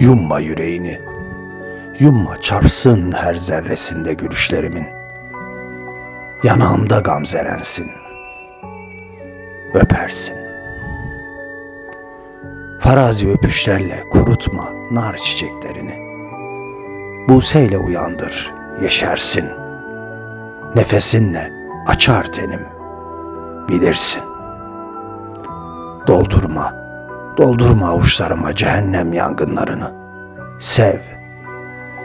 Yumma yüreğini, yumma çarpsın her zerresinde gülüşlerimin. Yanağımda gamzerensin, öpersin. Farazi öpüşlerle kurutma nar çiçeklerini. Buseyle uyandır, yeşersin. Nefesinle açar tenim, bilirsin. Doldurma, doldurma avuçlarıma cehennem yangınlarını. Sev,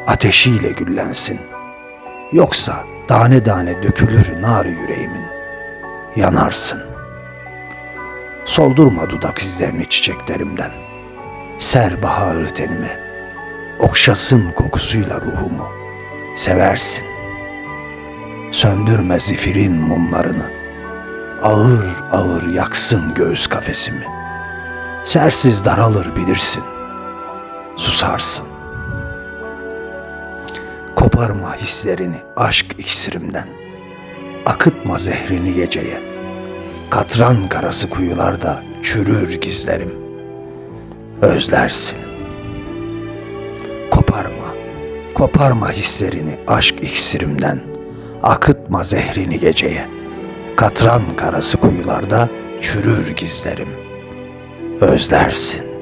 ateşiyle güllensin. Yoksa tane tane dökülür nar yüreğimin. Yanarsın. Soldurma dudak izlerini çiçeklerimden. Ser baharı tenime. Okşasın kokusuyla ruhumu. Seversin. Söndürme zifirin mumlarını. Ağır ağır yaksın göğüs kafesimi. Sersiz daralır bilirsin. Susarsın. Koparma hislerini aşk iksirimden. Akıtma zehrini geceye. Katran karası kuyularda çürür gizlerim. Özlersin. Koparma, koparma hislerini aşk iksirimden. Akıtma zehrini geceye. Katran karası kuyularda çürür gizlerim. Özlersin.